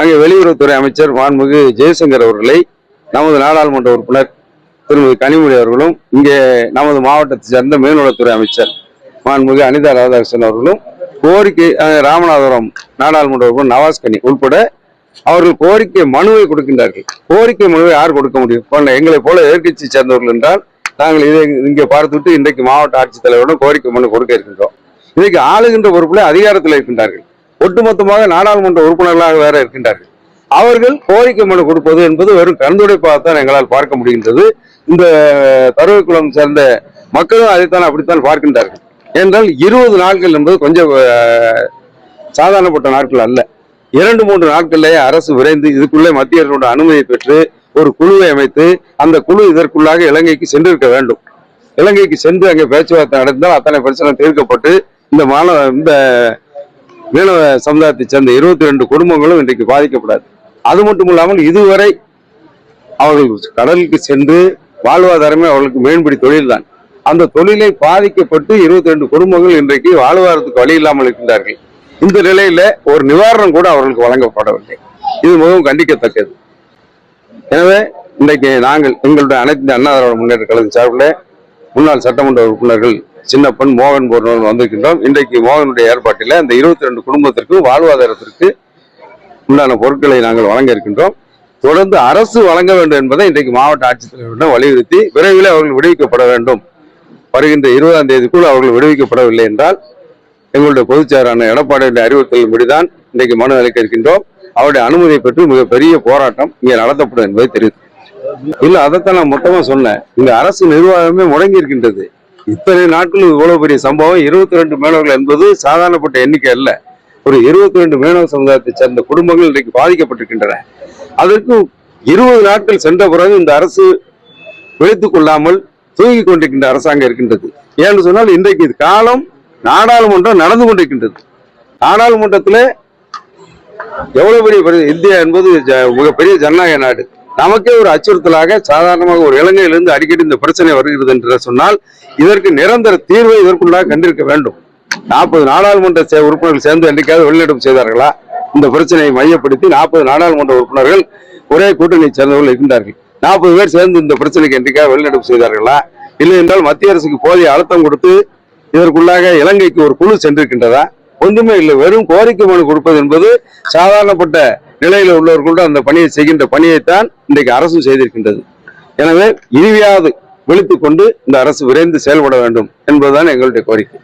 அங்கே வெளியுறவுத்துறை அமைச்சர் மாண்புமிகு ஜெயசங்கர் அவர்களை நமது நாடாளுமன்ற உறுப்பினர் திருமதி கனிமொழி அவர்களும் இங்கே நமது மாவட்டத்தை சேர்ந்த மேல்நலத்துறை அமைச்சர் மாண்புமிகு அனிதா ராதாகிருஷ்ணன் அவர்களும் கோரிக்கை ராமநாதபுரம் நாடாளுமன்ற உறுப்பினர் நவாஸ் கனி உட்பட அவர்கள் கோரிக்கை மனுவை கொடுக்கின்றார்கள். கோரிக்கை மனுவை யார் கொடுக்க முடியும்? போல எங்களை போல எதிர்கட்சியை சேர்ந்தவர்கள் என்றால் நாங்கள் இதை இங்கே பார்த்துவிட்டு இன்றைக்கு மாவட்ட ஆட்சித்தலைவரிடம் கோரிக்கை மனு கொடுக்க இருக்கின்றோம். இன்றைக்கு ஆளுகின்ற பொறுப்புல அதிகாரத்தில் இருக்கின்றார்கள். ஒட்டுமொத்தமாக நாடாளுமன்ற உறுப்பினர்களாக வேற இருக்கின்றார்கள். அவர்கள் கோரிக்கை மனு கொடுப்பது என்பது வெறும் கலந்துரைப்பாகத்தான் எங்களால் பார்க்க முடிகின்றது. இந்த தருவைக்குளம் சேர்ந்த மக்களும் அதைத்தான் அப்படித்தான் பார்க்கின்றார்கள். என்றால் இருபது நாட்கள் என்பது கொஞ்சம் சாதாரணப்பட்ட நாட்கள் அல்ல. இரண்டு மூன்று நாட்கள்லேயே அரசு விரைந்து இதுக்குள்ளே மத்திய அரசோட அனுமதியை பெற்று ஒரு குழுவை அமைத்து அந்த குழு இதற்குள்ளாக இலங்கைக்கு சென்றிருக்க வேண்டும். இலங்கைக்கு சென்று அங்கே பேச்சுவார்த்தை நடந்தால் அத்தனை பிரச்சனை தீர்க்கப்பட்டு இந்த மாணவ இந்த மீனவ சமுதாயத்தை சேர்ந்த இருபத்தி ரெண்டு குடும்பங்களும் இன்றைக்கு பாதிக்கப்படாது. அது மட்டும் இல்லாமல் இதுவரை அவர்கள் கடலுக்கு சென்று வாழ்வாதாரமே அவர்களுக்கு மீன்பிடி தொழில்தான். அந்த தொழிலை பாதிக்கப்பட்டு இருபத்தி ரெண்டு குடும்பங்கள் இன்றைக்கு வாழ்வாதாரத்துக்கு வழி இல்லாமல் இருக்கின்றார்கள். இந்த நிலையில ஒரு நிவாரணம் கூட அவர்களுக்கு வழங்கப்படவில்லை. இது மிகவும் கண்டிக்கத்தக்கது. எனவே இன்றைக்கு நாங்கள் எங்களுடைய அனைத்து இந்திய அண்ணா திராவிட முன்னேற்ற கழகம் சார்பில் முன்னாள் சட்டமன்ற உறுப்பினர்கள் சின்னப்பன் மோகன் போன்றவர்கள் வந்திருக்கின்றோம். இன்றைக்கு மோகனுடைய ஏற்பாட்டில் அந்த இருபத்தி ரெண்டு குடும்பத்திற்கும் வாழ்வாதாரத்திற்கு உண்டான பொருட்களை நாங்கள் வழங்க இருக்கின்றோம். தொடர்ந்து அரசு வழங்க வேண்டும் என்பதை இன்றைக்கு மாவட்ட ஆட்சித்தலைவரிடம் வலியுறுத்தி விரைவில் அவர்கள் விடுவிக்கப்பட வேண்டும். வருகின்ற இருபதாம் தேதிக்குள் அவர்கள் விடுவிக்கப்படவில்லை என்றால் எங்களுடைய பொதுச்செயலான எடப்பாடியுடைய அறிவுறுத்தலின்படிதான் இன்றைக்கு மனு அளிக்க இருக்கின்றோம். அவருடைய அனுமதியை பெற்று மிகப்பெரிய போராட்டம் இங்கே நடத்தப்படும் என்பதை தெரிவித்து இல்ல அதைத்தான் நான் மொத்தமா சொன்னேன். இந்த அரசு நிர்வாகமே முடங்கி இருக்கின்றது. இத்தனை நாட்கள் இவ்வளவு பெரிய சம்பவம். இருபத்தி ரெண்டு மீனவர்கள் என்பது சாதாரணப்பட்ட எண்ணிக்கை அல்ல. ஒரு இருபத்தி ரெண்டு மீனவ சமுதாயத்தை சேர்ந்த குடும்பங்கள் இன்றைக்கு பாதிக்கப்பட்டிருக்கின்றன. அதற்கு இருபது நாட்கள் சென்ற பிறகு இந்த அரசு விழித்துக் கொள்ளாமல் தூங்கிக் கொண்டிருக்கின்ற அரசாங்கம் இருக்கின்றது. ஏன்னு சொன்னால் இன்றைக்கு இது காலம் நாடாளுமன்றம் நடந்து கொண்டிருக்கின்றது. நாடாளுமன்றத்தில் எவ்வளவு பெரிய இந்தியா என்பது மிகப்பெரிய ஜனநாயக நாடு. நமக்கே ஒரு அச்சுறுத்தலாக சாதாரணமாக ஒரு இலங்கையிலிருந்து அடிக்கடி இந்த பிரச்சனை வருகிறது என்று சொன்னால் இதற்கு நிரந்தர தீர்வை இதற்குள்ளாக கண்டிருக்க வேண்டும். நாற்பது நாடாளுமன்ற உறுப்பினர்கள் சேர்ந்து என்றைக்காவது வெளிநடப்பு செய்தார்களா? இந்த பிரச்சனையை மையப்படுத்தி நாற்பது நாடாளுமன்ற உறுப்பினர்கள் ஒரே கூட்டணியை சேர்ந்தவர்கள் இருந்தார்கள் நாற்பது பேர் சேர்ந்து இந்த பிரச்சனைக்கு என்றைக்காக வெளிநடப்பு செய்தார்களா? இல்லை என்றால் மத்திய அரசுக்கு போதிய அழுத்தம் கொடுத்து இதற்குள்ளாக இலங்கைக்கு ஒரு குழு சென்றிருக்கின்றதா? ஒன்றுமே இல்லை. வெறும் கோரிக்கை மனு கொடுப்பது என்பது சாதாரணப்பட்ட நிலையில் உள்ளவர்களோடு அந்த பணியை செய்கின்ற பணியைத்தான் இன்றைக்கு அரசு செய்திருக்கின்றது. எனவே இனிமையாவது விழித்துக் கொண்டு இந்த அரசு விரைந்து செயல்பட வேண்டும் என்பதுதான் எங்களுடைய கோரிக்கை.